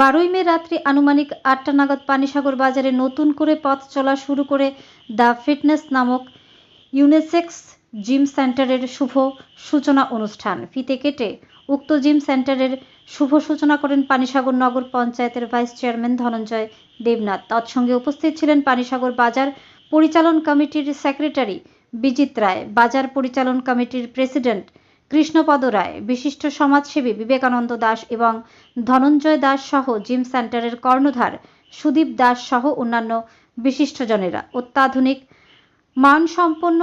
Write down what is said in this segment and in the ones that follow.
বারোই মে রাত্রি আনুমানিক আটটা নাগাদ পানিসাগর বাজারে নতুন করে পথ চলা শুরু করে দ্য ফিটনেস নামক ইউনেসেক্স জিম সেন্টারের শুভ সূচনা অনুষ্ঠান। ফিতে কেটে উক্ত জিম সেন্টারের শুভ সূচনা করেন পানিসাগর নগর পঞ্চায়েতের ভাইস চেয়ারম্যান ধনঞ্জয় দেবনাথ। তৎসঙ্গে উপস্থিত ছিলেন পানিসাগর বাজার পরিচালন কমিটির সেক্রেটারি বিজিত রায়, বাজার পরিচালন কমিটির প্রেসিডেন্ট কৃষ্ণপদ রায়, বিশিষ্ট সমাজসেবী বিবেকানন্দ দাস এবং ধনঞ্জয় দাস সহ জিম সেন্টারের কর্ণধার সুদীপ দাস সহ অন্যান্য বিশিষ্টজনেরা। অত্যাধুনিক, মানসম্পন্ন,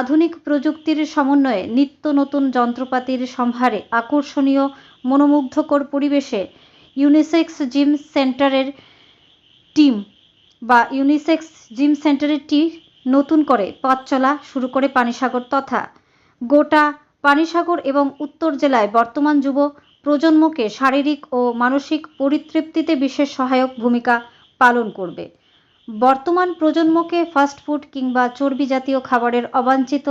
আধুনিক প্রযুক্তির সমন্বয়ে নিত্য নতুন যন্ত্রপাতির সম্ভারে আকর্ষণীয়, মনোমুগ্ধকর পরিবেশে ইউনিসেক্স জিম সেন্টারের টিম বা ইউনিসেক্স জিম সেন্টারের টি নতুন করে পথ চলা শুরু করে পানিসাগর তথা গোটা পানিসাগর এবং উত্তর জেলায় বর্তমান যুব প্রজন্মকে শারীরিক ও মানসিক পরিতৃপ্তিতে বিশেষ সহায়ক ভূমিকা পালন করবে। বর্তমান প্রজন্মকে ফাস্টফুড কিংবা চর্বি জাতীয় খাবারের অবাঞ্ছিত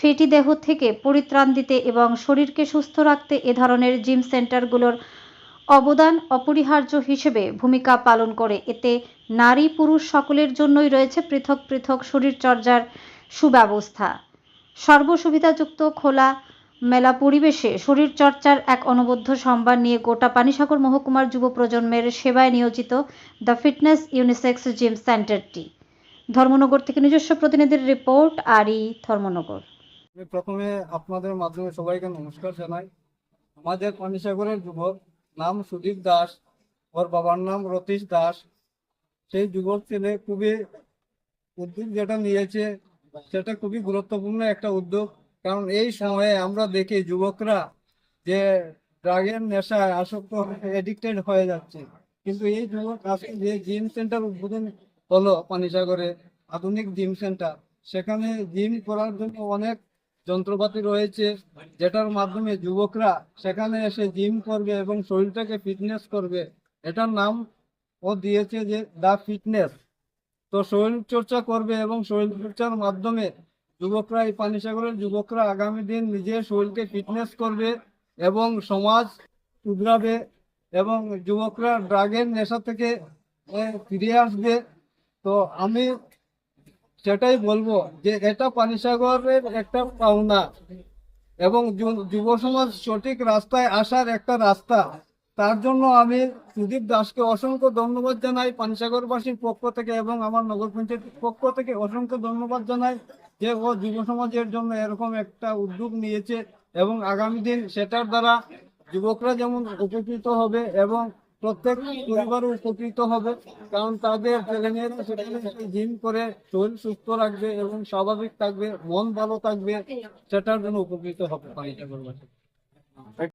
ফেটি দেহ থেকে পরিত্রাণ দিতে এবং শরীরকে সুস্থ রাখতে এ ধরনের জিম সেন্টারগুলোর অবদান অপরিহার্য হিসেবে ভূমিকা পালন করে। এতে নারী পুরুষ সকলের জন্যই রয়েছে পৃথক পৃথক শরীরচর্চার সুব্যবস্থা। সর্বসুবিধাযুক্ত খোলা মেলা পরিবেশে শরীরচর্চার এক অনবদ্য সম্ভার নিয়ে গোটা পানিসাগর মহকুমার যুব প্রজন্মের সেবায় নিয়োজিত দ্য ফিটনেস ইউনিসেক্স জিম সেন্টারটি। ধর্মনগর থেকে নিজস্ব প্রতিনিধির রিপোর্ট, আরই ধর্মনগর। আমি প্রথমে আপনাদের মাধ্যমে সবাইকে নমস্কার জানাই। আমাদের পানিসাগরের যুবক নাম সুদীপ দাস, ওর বাবার নাম রতীশ দাস। সেই যুবক ছেলে খুবই উদ্যোগ যেটা নিয়েছে সেটা খুবই গুরুত্বপূর্ণ একটা উদ্যোগ। কারণ এই সময়ে আমরা দেখি যুবকরা যে ড্রাগের নেশায় আসক্ত এডিক্টেড হয়ে যাচ্ছে। কিন্তু এই যুবক আজকে যে জিম সেন্টার উদ্বোধন হলো পানিসাগরে, আধুনিক জিম সেন্টার সেখানে জিম করার জন্য অনেক যন্ত্রপাতি রয়েছে, যেটার মাধ্যমে যুবকরা সেখানে এসে জিম করবে এবং শরীরটাকে ফিটনেস করবে। এটার নাম ও দিয়েছে যে দা ফিটনেস। তো শরীর চর্চা করবে এবং শরীর চর্চার মাধ্যমে যুবকরা, এই পানিসাগরের যুবকরা আগামী দিন নিজের শরীরকে ফিটনেস করবে এবং সমাজ শুধরাবে এবং যুবকরা ড্রাগের নেশা থেকে ফিরে আসবে। তো আমি সেটাই বলব যে এটা পানিসাগরের একটা পাওনা এবং যুব সমাজ সঠিক রাস্তায় আসার একটা রাস্তা। তার জন্য আমি সুদীপ দাসকে অসংখ্য ধন্যবাদ জানাই, পানিসাগরবাসীর পক্ষ থেকে এবং আমার নগর পঞ্চায়েতের পক্ষ থেকে অসংখ্য ধন্যবাদ জানাই যে ও যুব সমাজের জন্য এরকম একটা উদ্যোগ নিয়েছে এবং আগামী দিন সেটার দ্বারা যুবকরা যেমন উপকৃত হবে এবং প্রত্যেক পরিবারও উপকৃত হবে, কারণ তাদের জিম করে শরীর সুস্থ রাখবে এবং স্বাভাবিক থাকবে, মন ভালো থাকবে, সেটার জন্য উপকৃত হবে পানিসাগরবাসী।